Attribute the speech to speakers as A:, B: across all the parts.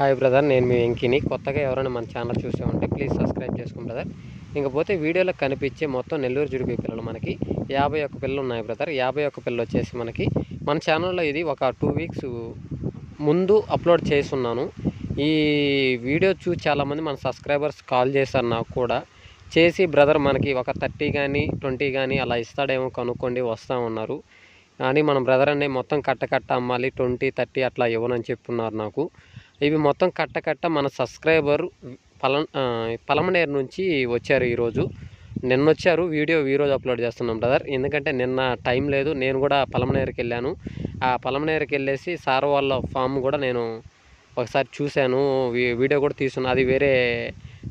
A: Hi brother నేను మీ వెంకిని. కొత్తగా ఎవరైనా మన ఛానల్ చూసే ఉంటే ప్లీజ్ సబ్స్క్రైబ్ చేసుకోండి బ్రదర్ ఇంకపోతే వీడియోలో కనిపించే మొత్తం నెల్లూరు జుడిపి పిల్లలు మనకి. యాభై ఒక్క పిల్లలు ఉన్నాయి బ్రదర్ యాభై ఒక్క పిల్లలు వచ్చేసి మనకి. మన ఛానల్లో ఇది ఒక టూ వీక్స్ ముందు అప్లోడ్ చేస్తున్నాను. ఈ వీడియో చూసి చాలామంది మన సబ్స్క్రైబర్స్ కాల్ చేశారు నాకు కూడా. చేసి బ్రదర్ మనకి ఒక థర్టీ కానీ ట్వంటీ కానీ అలా ఇస్తాడేమో కనుక్కోండి వస్తా ఉన్నారు. కానీ మనం బ్రదర్ అనే మొత్తం కట్ట కట్ట అమ్మాలి ట్వంటీ థర్టీ అట్లా ఇవ్వనని చెప్పున్నారు నాకు. ఇవి మొత్తం కట్ట కట్ట మన సబ్స్క్రైబర్ పల పలమనేరు నుంచి వచ్చారు ఈరోజు. నిన్న వచ్చారు వీడియో ఈరోజు అప్లోడ్ చేస్తున్నాం బ్రదర్. ఎందుకంటే నిన్న టైం లేదు నేను కూడా పలమనేరుకి వెళ్ళాను. ఆ పలమనేరుకి వెళ్ళేసి సార్ వాళ్ళ ఫామ్ కూడా నేను ఒకసారి చూశాను వీ- వీడియో కూడా తీసుకున్నా అది వేరే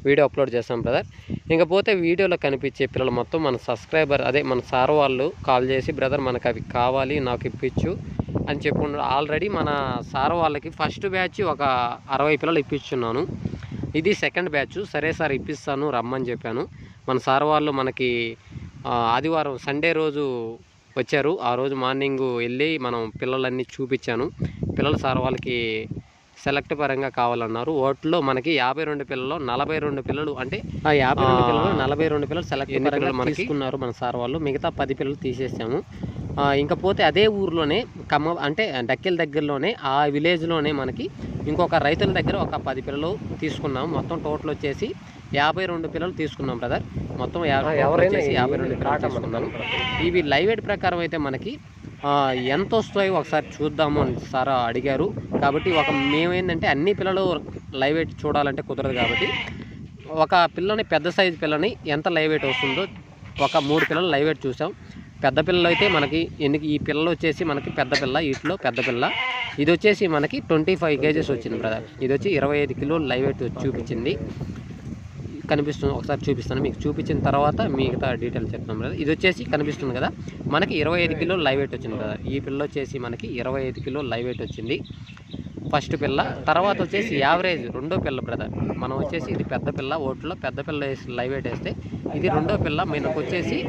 A: వీడియో అప్లోడ్ చేస్తాం బ్రదర్. ఇంకపోతే వీడియోలో కనిపించే పిల్లలు మొత్తం మన సబ్స్క్రైబర్ అదే మన సార్ వాళ్ళు కాల్ చేసి బ్రదర్ మనకు అవి కావాలి నాకు ఇప్పించు అని చెప్పుకున్నారు ఆల్రెడీ మన సార్ వాళ్ళకి ఫస్ట్ బ్యాచ్ ఒక అరవై పిల్లలు ఇప్పించున్నాను. ఇది సెకండ్ బ్యాచ్ సరే సార్ ఇప్పిస్తాను రమ్మని చెప్పాను. మన సార్ వాళ్ళు మనకి ఆదివారం సండే రోజు వచ్చారు. ఆ రోజు మార్నింగ్ వెళ్ళి మనం పిల్లలన్నీ చూపించాను. పిల్లలు సార్ వాళ్ళకి సెలెక్ట్ పరంగా కావాలన్నారు. ఓట్లో మనకి యాభై రెండు పిల్లలు నలభై రెండు పిల్లలు అంటే ఆ యాభై రెండు పిల్లలు నలభై రెండు పిల్లలు సెలెక్ట్ పరంగా మనకి? తీసుకున్నారు మన సార్ వాళ్ళు. మిగతా పది పిల్లలు తీసేసాము. ఇంకపోతే అదే ఊర్లోనే కమ్మ అంటే డక్కెల దగ్గరలోనే ఆ విలేజ్లోనే మనకి ఇంకొక రైతుల దగ్గర ఒక పది పిల్లలు తీసుకున్నాం. మొత్తం టోటల్ వచ్చేసి యాభై రెండు పిల్లలు తీసుకున్నాం బ్రదర్. మొత్తం యాభై వచ్చేసి యాభై రెండు పిల్లలు తీసుకున్నాను ఇవి లైవ్ ఎయిడ్ ప్రకారం అయితే మనకి ఎంత వస్తాయో ఒకసారి చూద్దాము అని సార్ అడిగారు. కాబట్టి ఒక మేమేంటంటే అన్ని పిల్లలు లైవ్ వెయిట్ చూడాలంటే కుదరదు కాబట్టి ఒక పిల్లని పెద్ద సైజు పిల్లని ఎంత లైవ్ వెయిట్ వస్తుందో ఒక మూడు పిల్లలు లైవ్ వెయిట్ చూసాం. పెద్ద పిల్లలు అయితే మనకి ఎన్ని ఈ పిల్లలు వచ్చేసి మనకి పెద్ద పిల్ల వీటిలో పెద్ద పిల్ల. ఇది వచ్చేసి మనకి ట్వంటీ ఫైవ్ కేజెస్ వచ్చింది బ్రదర్ ఇది వచ్చి ఇరవై ఐదు కిలోలు లైవ్ వెయిట్ చూపించింది. కనిపిస్తుంది ఒకసారి చూపిస్తాను మీకు. చూపించిన తర్వాత మిగతా డీటెయిల్స్ చెప్తాం కదా ఇది వచ్చేసి కనిపిస్తుంది కదా మనకి ఇరవై ఐదు కిలో లైవ్ వెయిట్ వచ్చింది కదా ఈ పిల్ల వచ్చేసి మనకి ఇరవై ఐదు కిలో లైవ్ వెయిట్ వచ్చింది. ఫస్ట్ పిల్ల తర్వాత వచ్చేసి యావరేజ్ రెండో పిల్ల బ్రదర్ మనం వచ్చేసి ఇది పెద్ద పిల్ల ఓట్లో పెద్ద పిల్ల వేసి లైవ్ వెయిట్ వేస్తే ఇది రెండో పిల్ల మనకు వచ్చేసి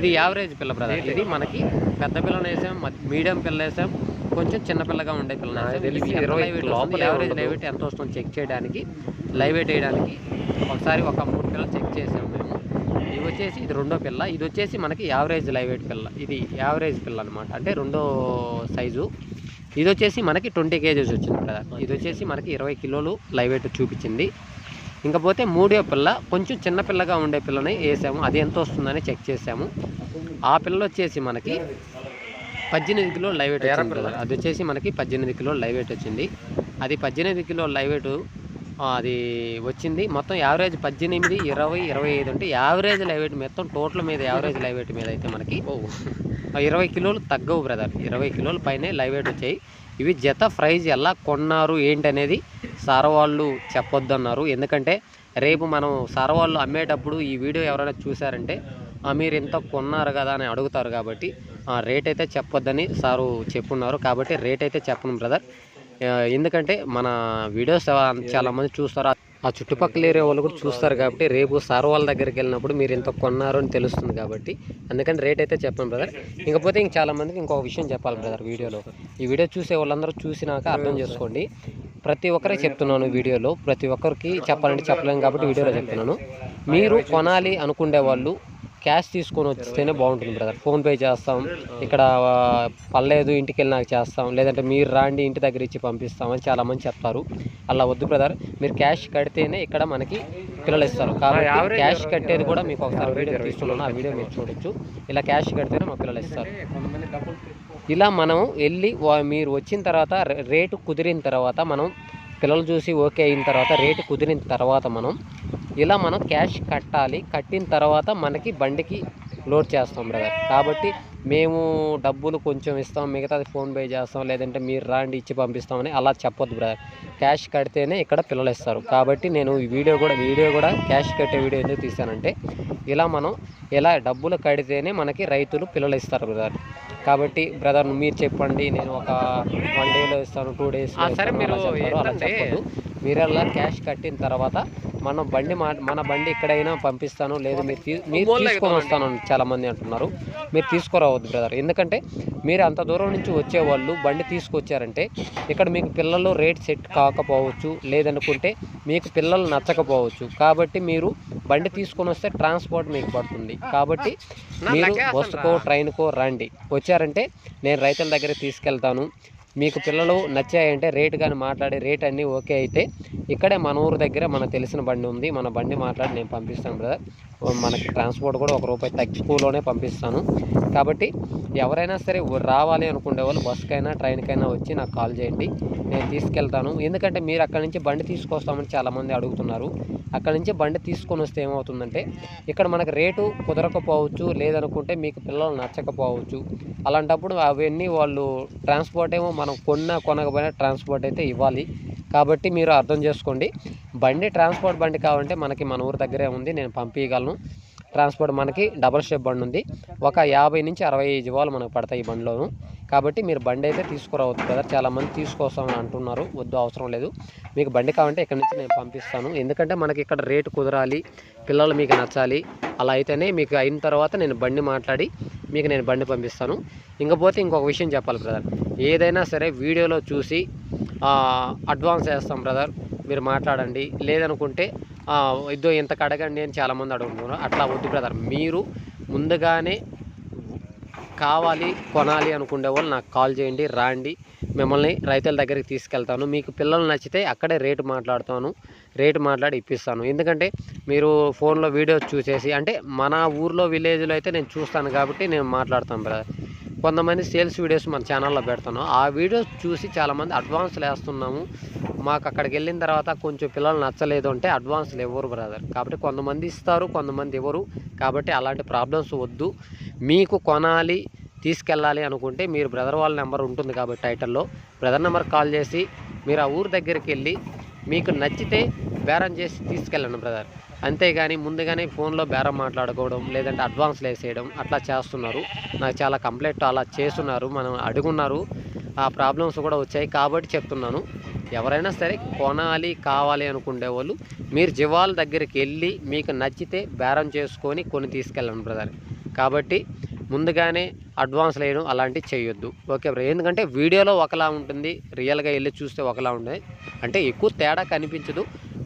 A: ఇది యావరేజ్ పిల్ల బ్రదర్ ఇది మనకి పెద్ద పిల్లని వేసాం మీడియం పిల్ల వేసాం కొంచెం చిన్న పిల్లగా ఉండే పిల్ల తెలిసి ఇరవై యావరేజ్ లైవ్ వెయిట్ ఎంత వస్తుందో చెక్ చేయడానికి లైవ్ వెయిట్ వేయడానికి ఒకసారి ఒక మూడు పిల్లలు చెక్ చేసాం మేము. ఇది వచ్చేసి ఇది రెండో పిల్ల. ఇది వచ్చేసి మనకి యావరేజ్ లైవ్ వెయిట్ పిల్ల. ఇది యావరేజ్ పిల్ల అనమాట అంటే రెండో సైజు. ఇది వచ్చేసి మనకి ట్వంటీ కేజెస్ వచ్చింది కదా ఇది వచ్చేసి మనకి ఇరవై కిలోలు లైవ్ వెయిట్ చూపించింది. ఇంకపోతే మూడో పిల్ల కొంచెం చిన్న పిల్లగా ఉండే పిల్లని వేసాము. అది ఎంత వస్తుందని చెక్ చేసాము. ఆ పిల్ల వచ్చేసి మనకి పద్దెనిమిది కిలో లైవ్ వెయిట్. అది వచ్చేసి మనకి పద్దెనిమిది కిలో లైవ్ వెయిట్ వచ్చింది. అది పద్దెనిమిది కిలో లైవ్ వెయిట్ అది వచ్చింది. మొత్తం యావరేజ్ పద్దెనిమిది ఇరవై ఇరవై ఐదు అంటే యావరేజ్ లైవ్ వెయిట్ మొత్తం టోటల్ మీద యావరేజ్ లైవ్ వెయిట్ మీద అయితే మనకి ఇరవై కిలోలు తగ్గవు బ్రదర్. ఇరవై కిలోల పైనే లైవ్ వెయిట్ వచ్చాయి. ఇవి జత ప్రైజ్ ఎలా కొన్నారు ఏంటనేది సార్ వాళ్ళు చెప్పొద్దన్నారు. ఎందుకంటే రేపు మనం సార్ వాళ్ళు అమ్మేటప్పుడు ఈ వీడియో ఎవరైనా చూసారంటే మీరు ఇంత కొన్నారు కదా అని అడుగుతారు కాబట్టి ఆ, రేట్ అయితే చెప్పొద్దని సారు చెప్పున్నారు. కాబట్టి రేట్ అయితే చెప్పను బ్రదర్. ఎందుకంటే మన వీడియోస్ చాలామంది చూస్తారు. ఆ చుట్టుపక్కల ఏరియా వాళ్ళు కూడా చూస్తారు కాబట్టి రేపు సార్ వాళ్ళ దగ్గరికి వెళ్ళినప్పుడు మీరు ఇంత కొన్నారు అని తెలుస్తుంది కాబట్టి అందుకని రేట్ అయితే చెప్పాను బ్రదర్ ఇంకపోతే ఇంక చాలామందికి ఇంకొక విషయం చెప్పాలి బ్రదర్ వీడియోలో. ఈ వీడియో చూసే వాళ్ళందరూ చూసినాక అర్థం చేసుకోండి. ప్రతి ఒక్కరే చెప్తున్నాను వీడియోలో ప్రతి ఒక్కరికి చెప్పాలంటే చెప్పలేము కాబట్టి వీడియోలో చెప్తున్నాను. మీరు కొనాలి అనుకునే వాళ్ళు క్యాష్ తీసుకొని వస్తేనే బాగుంటుంది బ్రదర్. ఫోన్పే చేస్తాం. ఇక్కడ పర్లేదు ఇంటికి వెళ్ళి నాకు చేస్తాం. లేదంటే మీరు రాండి ఇంటి దగ్గర ఇచ్చి పంపిస్తాం అని చాలామంది చెప్తారు. అలా వద్దు బ్రదర్. మీరు క్యాష్ కడితేనే ఇక్కడ మనకి పిల్లలు ఇస్తారు. కాబట్టి క్యాష్ కట్టేది కూడా మీకు ఒకసారి వీడియో తీస్తున్నాను. ఆ వీడియో మీరు చూడొచ్చు. ఇలా క్యాష్ కడితేనే మా పిల్లలు ఇస్తారు. ఇలా మనం వెళ్ళి మీరు వచ్చిన తర్వాత రేటు కుదిరిన తర్వాత మనం పిల్లలు చూసి ఓకే అయిన తర్వాత రేటు కుదిరిన తర్వాత మనం ఇలా మనం క్యాష్ కట్టాలి. కట్టిన తర్వాత మనకి బండికి లోడ్ చేస్తాం బ్రదర్ కాబట్టి మేము డబ్బులు కొంచెం ఇస్తాం. మిగతాది ఫోన్పే చేస్తాం. లేదంటే మీరు రాండి ఇచ్చి పంపిస్తామని అలా చెప్పొద్దు బ్రదర్ క్యాష్ కడితేనే ఇక్కడ పిల్లలు ఇస్తారు. కాబట్టి నేను ఈ వీడియో కూడా వీడియో కూడా క్యాష్ కట్టే వీడియో ఎందుకు తీశానంటే ఇలా మనం ఇలా డబ్బులు కడితేనే మనకి రైతులు పిల్లలు ఇస్తారు బ్రదర్ కాబట్టి బ్రదర్ మీరు చెప్పండి. నేను ఒక వన్ డేలో ఇస్తాను టూ డేస్ మీరు అలా క్యాష్ కట్టిన తర్వాత మనం బండి మా మన బండి ఎక్కడైనా పంపిస్తాను లేదు మీరు మీరు తీసుకొని వస్తాను అని చాలా మంది అంటున్నారు. మీరు తీసుకురావద్దు బ్రదర్. ఎందుకంటే మీరు అంత దూరం నుంచి వచ్చేవాళ్ళు బండి తీసుకొచ్చారంటే ఇక్కడ మీకు పిల్లలు రేట్ సెట్ కాకపోవచ్చు లేదనుకుంటే మీకు పిల్లలు నచ్చకపోవచ్చు. కాబట్టి మీరు బండి తీసుకొని వస్తే ట్రాన్స్పోర్ట్ మీకు పడుతుంది. కాబట్టి మీరు బస్సుకో ట్రైన్కో రండి. వచ్చారంటే నేను రైతుల దగ్గర తీసుకెళ్తాను. మీకు పిల్లలు నచ్చాయంటే రేటు కానీ మాట్లాడి రేట్ అన్నీ ఓకే అయితే ఇక్కడే మన ఊరు దగ్గర మనకు తెలిసిన బండి ఉంది. మన బండి మాట్లాడి నేను పంపిస్తాను బ్రదర్ మనకి ట్రాన్స్పోర్ట్ కూడా ఒక రూపాయి తక్కువలోనే పంపిస్తాను. కాబట్టి ఎవరైనా సరే రావాలి అనుకునే వాళ్ళు బస్కైనా ట్రైన్కైనా వచ్చి నాకు కాల్ చేయండి. నేను తీసుకెళ్తాను. ఎందుకంటే మీరు అక్కడి నుంచి బండి తీసుకొస్తామని చాలామంది అడుగుతున్నారు. అక్కడి నుంచి బండి తీసుకొని వస్తే ఏమవుతుందంటే ఇక్కడ మనకు రేటు కుదరకపోవచ్చు లేదనుకుంటే మీకు పిల్లలు నచ్చకపోవచ్చు. అలాంటప్పుడు అవన్నీ వాళ్ళు ట్రాన్స్పోర్ట్ ఏమో మనం కొన్న కొనకపోయినా ట్రాన్స్పోర్ట్ అయితే ఇవ్వాలి. కాబట్టి మీరు అర్థం చేసుకోండి. బండి ట్రాన్స్పోర్ట్ బండి కావాలంటే మనకి మన ఊరు దగ్గరే ఉంది. నేను పంపించగలను ట్రాన్స్పోర్ట్ మనకి డబల్ స్టెప్ బండి ఉంది. ఒక యాభై నుంచి అరవై జీవాలు మనకు పడతాయి ఈ బండిలోను. కాబట్టి మీరు బండి అయితే తీసుకురావద్దు కదా. చాలామంది తీసుకొస్తామని అంటున్నారు. వద్దు అవసరం లేదు. మీకు బండి కావాలంటే ఇక్కడ నుంచి నేను పంపిస్తాను. ఎందుకంటే మనకి ఇక్కడ రేటు కుదరాలి. పిల్లలు మీకు నచ్చాలి. అలా అయితేనే మీకు అయిన తర్వాత నేను బండి మాట్లాడి మీకు నేను బండి పంపిస్తాను. ఇంకపోతే ఇంకొక విషయం చెప్పాలి బ్రదర్ ఏదైనా సరే వీడియోలో చూసి అడ్వాన్స్ వేస్తాం బ్రదర్ మీరు మాట్లాడండి. లేదనుకుంటే ఇద్దో ఇంత కడగండి అని చాలామంది అడుగుతున్నారు. అట్లా వద్దు బ్రదర్ మీరు ముందుగానే కావాలి కొనాలి అనుకునే వాళ్ళు నాకు కాల్ చేయండి రాండి. మిమ్మల్ని రైతుల దగ్గరికి తీసుకెళ్తాను. మీకు పిల్లలు నచ్చితే అక్కడే రేటు మాట్లాడుతాను. రేటు మాట్లాడి ఇప్పిస్తాను. ఎందుకంటే మీరు ఫోన్లో వీడియోస్ చూసేసి అంటే మన ఊర్లో విలేజ్లో అయితే నేను చూస్తాను కాబట్టి నేను మాట్లాడతాను బ్రదర్ కొంతమంది సేల్స్ వీడియోస్ మన ఛానల్లో పెడతాను. ఆ వీడియోస్ చూసి చాలామంది అడ్వాన్స్లు వేస్తున్నాము. మాకు అక్కడికి వెళ్ళిన తర్వాత కొంచెం పిల్లలు నచ్చలేదు అంటే అడ్వాన్స్లు ఇవ్వరు బ్రదర్. కాబట్టి కొంతమంది ఇస్తారు కొంతమంది ఇవ్వరు. కాబట్టి అలాంటి ప్రాబ్లమ్స్ వద్దు. మీకు కొనాలి తీసుకెళ్ళాలి అనుకుంటే మీరు బ్రదర్ వాళ్ళ నెంబర్ ఉంటుంది కాబట్టి టైటిల్లో. బ్రదర్ నెంబర్ కాల్ చేసి మీరు ఆ ఊరు దగ్గరికి వెళ్ళి మీకు నచ్చితే బేరం చేసి తీసుకెళ్ళండి బ్రదర్. అంతేగాని ముందుగానే ఫోన్లో బేరం మాట్లాడుకోవడం లేదంటే అడ్వాన్స్లు వేసేయడం అట్లా చేస్తున్నారు. నాకు చాలా కంప్లైంట్ అలా చేస్తున్నారు మనం అడుగున్నారు. ఆ ప్రాబ్లమ్స్ కూడా వచ్చాయి కాబట్టి చెప్తున్నాను. ఎవరైనా సరే కొనాలి కావాలి అనుకునే వాళ్ళు మీరు జివాల దగ్గరికి వెళ్ళి మీకు నచ్చితే బేరం చేసుకొని కొని తీసుకెళ్ళండి బ్రదర్. కాబట్టి ముందుగానే అడ్వాన్స్ లేయడం అలాంటివి చేయొద్దు. Okay brother. ఎందుకంటే వీడియోలో ఒకలా ఉంటుంది రియల్గా వెళ్ళి చూస్తే ఒకలా ఉంటుంది. అంటే ఎక్కువ తేడా కనిపించదు.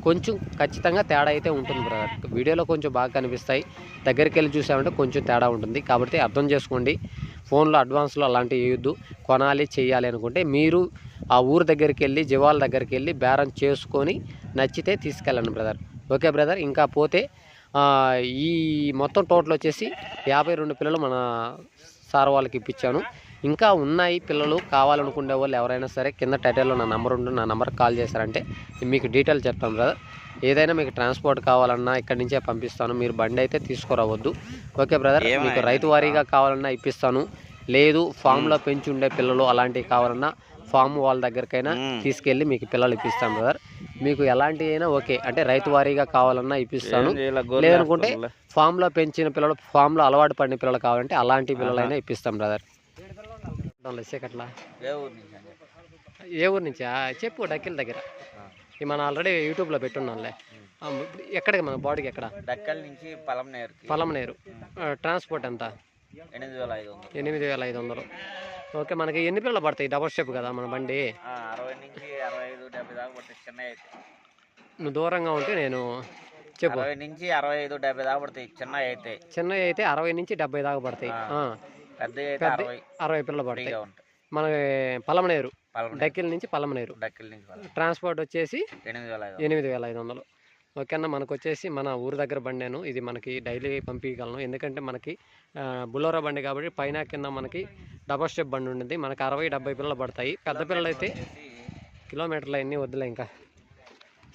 A: కొంచెం ఖచ్చితంగా తేడా అయితే ఉంటుంది బ్రదర్. వీడియోలో కొంచెం బాగా కనిపిస్తాయి. దగ్గరికి వెళ్ళి చూసామంటే కొంచెం తేడా ఉంటుంది. కాబట్టి అర్థం చేసుకోండి. ఫోన్లో అడ్వాన్స్లో అలాంటివి వేయొద్దు కొనాలి చేయాలి అనుకుంటే మీరు ఆ ఊరు దగ్గరికి వెళ్ళి జివాల దగ్గరికి వెళ్ళి బేరం చేసుకొని నచ్చితే తీసుకెళ్ళండి బ్రదర్. Okay brother? ఇంకా పోతే ఈ మొత్తం టోటల్ వచ్చేసి యాభై రెండు పిల్లలు మన సార్ వాళ్ళకి ఇప్పించాను. ఇంకా ఉన్నాయి పిల్లలు కావాలనుకునే వాళ్ళు ఎవరైనా సరే కింద టైటిల్లో నా నెంబర్ ఉంటుంది నా నెంబర్కి కాల్ చేశారంటే మీకు డీటెయిల్ చెప్తాను బ్రదర్. ఏదైనా మీకు ట్రాన్స్పోర్ట్ కావాలన్నా ఇక్కడి నుంచే పంపిస్తాను. మీరు బండి అయితే తీసుకురావద్దు. Okay brother? మీకు రైతు వారీగా కావాలన్నా ఇప్పిస్తాను. లేదు ఫామ్లో పెంచి ఉండే పిల్లలు అలాంటివి కావాలన్నా ఫామ్ వాళ్ళ దగ్గరికైనా. తీసుకెళ్ళి మీకు పిల్లలు ఇప్పిస్తాం బ్రదర్ మీకు ఎలాంటి అయినా ఓకే. అంటే రైతు వారీగా కావాలన్నా ఇప్పిస్తాను. లేదనుకుంటే ఫామ్లో పెంచిన పిల్లలు ఫామ్లో అలవాటు పడిన పిల్లలు కావాలంటే అలాంటి పిల్లలైనా ఇప్పిస్తాం బ్రదర్ అట్లా
B: ఏ ఊరు నుంచి
A: చెప్పు డక్కిల దగ్గర. మనం ఆల్రెడీ యూట్యూబ్లో పెట్టున్నాంలే ఎక్కడికి మన బాడీకి ఎక్కడ?
B: డక్కల్ నుంచి
A: పొలంనేరు ట్రాన్స్పోర్ట్ ఎంత?
B: ఎనిమిది వేల ఐదు వందలు.
A: ఓకే మనకి ఎన్ని పిల్లలు పడతాయి? డబల్ స్టెప్ కదా మన బండి.
B: ఆ, అరవై నుంచి అరవై ఐదు డెబ్బై దాకా పడుతుంది చిన్న అయితే.
A: నువ్వు దూరంగా ఉంటే నేను చెప్పు.
B: అరవై నుంచి అరవై ఐదు డెబ్బై దాకా పడతాయి చిన్న అయితే.
A: చిన్నవి అయితే అరవై నుంచి డెబ్బై దాకా పడతాయి.
B: ఆ. పెద్ద అయితే
A: పెద్ద
B: అరవై
A: అరవై పిల్లలు పడతాయి.
B: ఫ్రీగా ఉంటాయి.
A: మన పలమనేరు.
B: పలమనేరు.
A: డక్కిల నుంచి పలమనేరు.
B: డక్కల్ నుంచి.
A: ట్రాన్స్పోర్ట్ వచ్చేసి
B: ఎనిమిది వేల ఐదు
A: ఎనిమిది వేల ఐదు వందలు. ఓకేనా? మనకు వచ్చేసి మన ఊరు దగ్గర బండి నేను. ఇది మనకి డైలీ పంపించగలను ఎందుకంటే మనకి బులోరా బండి కాబట్టి పైన కింద మనకి డబల్ స్టెప్ బండి ఉంటుంది మనకి అరవై డెబ్బై పిల్లలు పడతాయి. పెద్ద పిల్లలు అయితే కిలోమీటర్లు అన్నీ వద్దులే ఇంకా.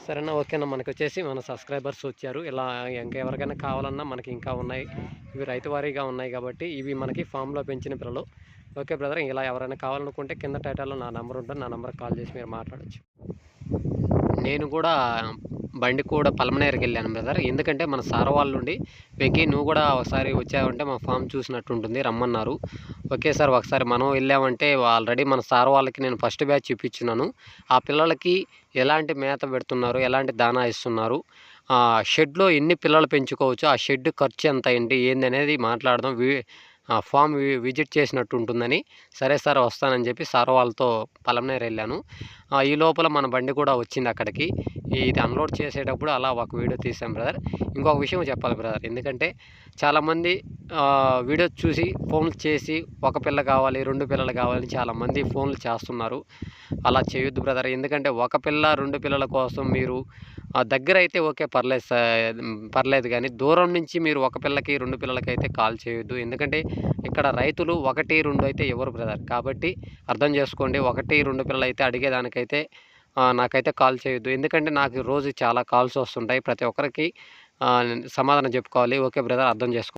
A: సరేనా? ఓకేనా? మనకు వచ్చేసి మన సబ్స్క్రైబర్స్ వచ్చారు. ఇలా ఇంకా ఎవరికైనా కావాలన్నా మనకి ఇంకా ఉన్నాయి. ఇవి రైతు వారీగా ఉన్నాయి కాబట్టి ఇవి మనకి ఫామ్లో పెంచిన పిల్లలు. ఓకే బ్రదర్ ఇలా ఎవరైనా కావాలనుకుంటే కింద టైటిల్లో నా నెంబర్ ఉంటుంది. నా నెంబర్కి కాల్ చేసి మీరు మాట్లాడచ్చు. నేను కూడా బండి కూడా పలమనేరుకి వెళ్ళాను బ్రదర్. ఎందుకంటే మన సార్ వాళ్ళు ఉండి వెంకీ నువ్వు కూడా ఒకసారి వచ్చావంటే మా ఫామ్ చూసినట్టు ఉంటుంది రమ్మన్నారు. ఓకే సార్ ఒకసారి మనం వెళ్ళామంటే ఆల్రెడీ మన సార్ వాళ్ళకి నేను ఫస్ట్ బ్యాచ్ చూపించున్నాను. ఆ పిల్లలకి ఎలాంటి మేత పెడుతున్నారు ఎలాంటి దానా ఇస్తున్నారు ఆ షెడ్లో ఎన్ని పిల్లలు పెంచుకోవచ్చు ఆ షెడ్ ఖర్చు ఎంత ఏంటి ఏంది అనేది మాట్లాడదాం వి ఫామ్ వి విజిట్ చేసినట్టు ఉంటుందని సరే సార్ వస్తానని చెప్పి సార్ వాళ్ళతో పలమనేరు వెళ్ళాను. ఈ లోపల మన బండి కూడా వచ్చింది అక్కడికి. ఇది అన్లోడ్ చేసేటప్పుడు అలా ఒక వీడియో తీసాం బ్రదర్. ఇంకొక విషయం చెప్పాలి బ్రదర్. ఎందుకంటే చాలామంది వీడియో చూసి ఫోన్లు చేసి ఒక పిల్ల కావాలి రెండు పిల్లలు కావాలని చాలామంది ఫోన్లు చేస్తున్నారు. అలా చేయొద్దు బ్రదర్. ఎందుకంటే ఒక పిల్ల రెండు పిల్లల కోసం మీరు ఆ, దగ్గర అయితే ఓకే పర్లేదు సార్ పర్లేదు కానీ దూరం నుంచి మీరు ఒక పిల్లకి రెండు పిల్లలకి అయితే కాల్ చేయొద్దు. ఎందుకంటే ఇక్కడ రైతులు ఒకటి రెండు అయితే ఎవరు బ్రదర్. కాబట్టి అర్థం చేసుకోండి ఒకటి రెండు పిల్లలు అయితే అడిగేదానికైతే అయితే నాకైతే కాల్ చేయొద్దు. ఎందుకంటే నాకు రోజు చాలా కాల్స్ వస్తుంటాయి. ప్రతి ఒక్కరికి సమాధానం చెప్పుకోవాలి. ఓకే బ్రదర్ అర్థం చేసుకో